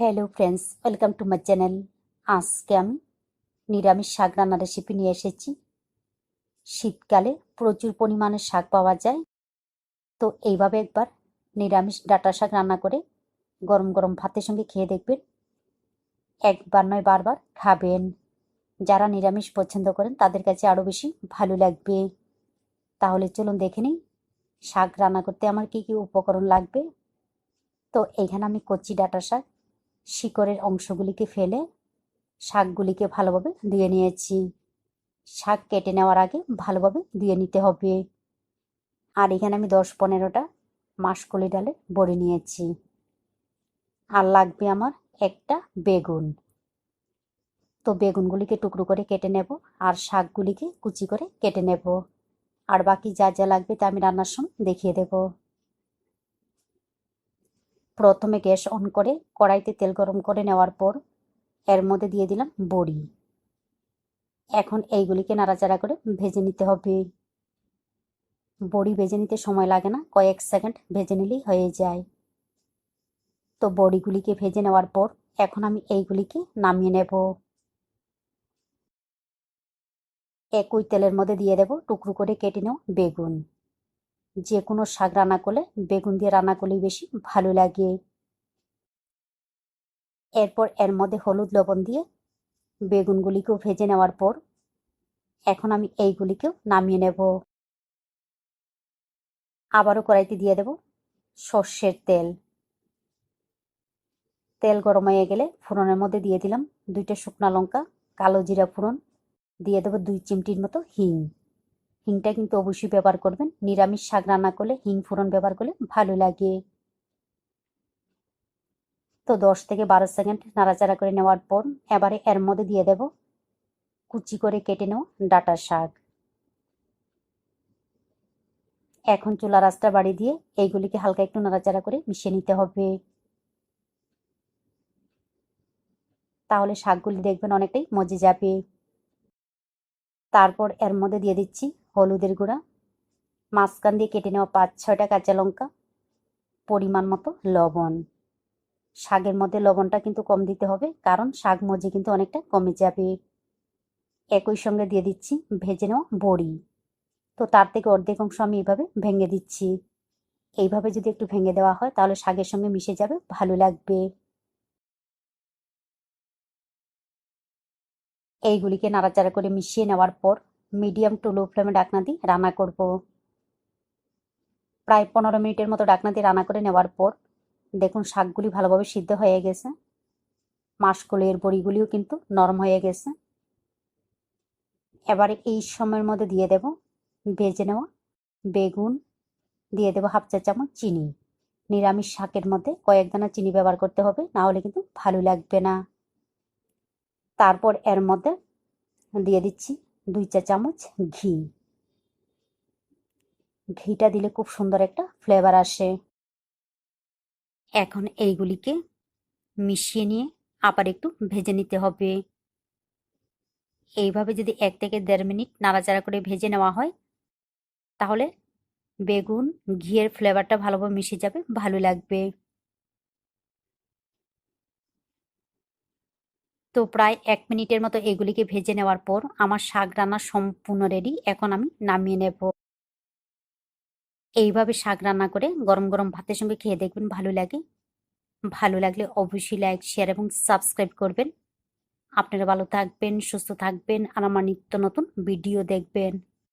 Hello friends welcome to my channel আজকে আমি নিরামিষ শাক রান্নার রেসিপি নিয়ে এসেছি শীতকালে প্রচুর পরিমাণে শাক পাওয়া যায় তো এইভাবে একবার নিরামিষ ডাটা শাক রান্না করে গরম গরম ভাতের সঙ্গে খেয়ে দেখবেন একবার নয় বারবার খাবেন যারা নিরামিষ পছন্দ করেন তাদের কাছে আরও বেশি ভালো লাগবে তাহলে চলুন দেখে নিই শাক রান্না করতে আমার কি কি উপকরণ লাগবে তো এইখানে আমি কচি ডাটা শাক শিকড়ের অংশগুলিকে ফেলে শাকগুলিকে ভালোভাবে ধুয়ে নিয়েছি। শাক কেটে নেওয়ার আগে ভালোভাবে ধুয়ে নিতে হবে। আর এখানে আমি দশ পনেরোটা মাসকলি ডালে বড়ি নিয়েছি। আর লাগবে আমার একটা বেগুন। তো বেগুনগুলিকে টুকরো করে কেটে নেব আর শাকগুলিকে কুচি করে কেটে নেব। আর বাকি যা যা লাগবে তা আমি রান্নার সময় দেখিয়ে দেব। প্রথমে গ্যাস অন করে কড়াইতে তেল গরম করে নেওয়ার পর এর মধ্যে দিয়ে দিলাম বড়ি। এখন এইগুলিকে নাড়াচাড়া করে ভেজে নিতে হবে। বড়ি ভেজে নিতে সময় লাগে না, কয়েক সেকেন্ড ভেজে নিলেই হয়ে যায়। তো বড়িগুলিকে ভেজে নেওয়ার পর এখন আমি এইগুলিকে নামিয়ে নেব। একই তেলের মধ্যে দিয়ে দেব টুকরো করে কেটে নেও বেগুন। যে কোনো শাক রান্না করলে বেগুন দিয়ে রান্না করলেই বেশি ভালো লাগে। এরপর এর মধ্যে হলুদ লবণ দিয়ে বেগুনগুলিকেও ভেজে নেওয়ার পর এখন আমি এইগুলিকেও নামিয়ে নেব। আবারও কড়াইতে দিয়ে দেব সর্ষের তেল। তেল গরম হয়ে গেলে ফোড়নের মধ্যে দিয়ে দিলাম দুইটা শুকনো লঙ্কা, কালো জিরা ফোড়ন, দিয়ে দেবো দুই চিমটির মতো হিং। হিংটা কিন্তু অবশ্যই ব্যবহার করবেন। নিরামিষ শাক রান্না করলে হিং ফোড়ন ব্যবহার করলে ভালো লাগে। তো দশ থেকে বারো সেকেন্ড নাড়াচাড়া করে নেওয়ার পর এবারে এর মধ্যে দিয়ে দেব কুচি করে কেটে নেওয়া ডাটা শাক। এখন চুলা রাস্তা বাড়ি দিয়ে এইগুলিকে হালকা একটু নাড়াচাড়া করে মিশিয়ে নিতে হবে। তাহলে শাকগুলি দেখবেন অনেকটাই মজে যাবে। তারপর এর মধ্যে দিয়ে দিচ্ছি হলুদের গুঁড়া, মাঝখান দিয়ে কেটে নেওয়া পাঁচ ছয়টা কাঁচা লঙ্কা, পরিমাণ মতো লবণ। শাকের মধ্যে লবণটা কিন্তু কম দিতে হবে, কারণ শাক মজে কিন্তু অনেকটা কমে যাবে। একই সঙ্গে দিয়ে দিচ্ছি ভেজে নেওয়া বড়ি। তো তার থেকে অর্ধেক অংশ আমি এইভাবে ভেঙে দিচ্ছি। এইভাবে যদি একটু ভেঙে দেওয়া হয়, তাহলে শাকের সঙ্গে মিশে যাবে, ভালো লাগবে। এইগুলিকে নাড়াচাড়া করে মিশিয়ে নেওয়ার পর মিডিয়াম টু লো ফ্লেমে ডাকনা দিয়ে রান্না করব। প্রায় পনেরো মিনিটের মতো ডাকনা দিয়ে রান্না করে নেওয়ার পর দেখুন শাকগুলি ভালোভাবে সিদ্ধ হয়ে গেছে। মাসকলের বড়িগুলিও কিন্তু নরম হয়ে গেছে। এবারে এই সময়ের মধ্যে দিয়ে দেব ভেজে নেওয়া বেগুন, দিয়ে দেবো হাফ চা চামচ চিনি। নিরামিষ শাকের মধ্যে কয়েক দানা চিনি ব্যবহার করতে হবে, না হলে কিন্তু ভালো লাগবে না। তারপর এর মধ্যে দিয়ে দিচ্ছি দুই চা চামচ ঘি। ঘিটা দিলে খুব সুন্দর একটা ফ্লেভার আসে। এখন এইগুলিকে মিশিয়ে নিয়ে আবার একটু ভেজে নিতে হবে। এইভাবে যদি এক থেকে দেড় মিনিট নাড়াচাড়া করে ভেজে নেওয়া হয়, তাহলে বেগুন, ঘিয়ের ফ্লেভারটা ভালোভাবে মিশে যাবে, ভালো লাগবে। তো প্রায় এক মিনিটের মতো এগুলিকে ভেজে নেওয়ার পর আমার শাক রান্না সম্পূর্ণ রেডি এখন আমি নামিয়ে নেব। এইভাবে শাক রান্না করে গরম গরম ভাতের সঙ্গে খেয়ে দেখবেন ভালো লাগে। ভালো লাগলে অবশ্যই লাইক শেয়ার এবং সাবস্ক্রাইব করবেন। আপনারা ভালো থাকবেন, সুস্থ থাকবেন আর আমার নিত্য নতুন ভিডিও দেখবেন।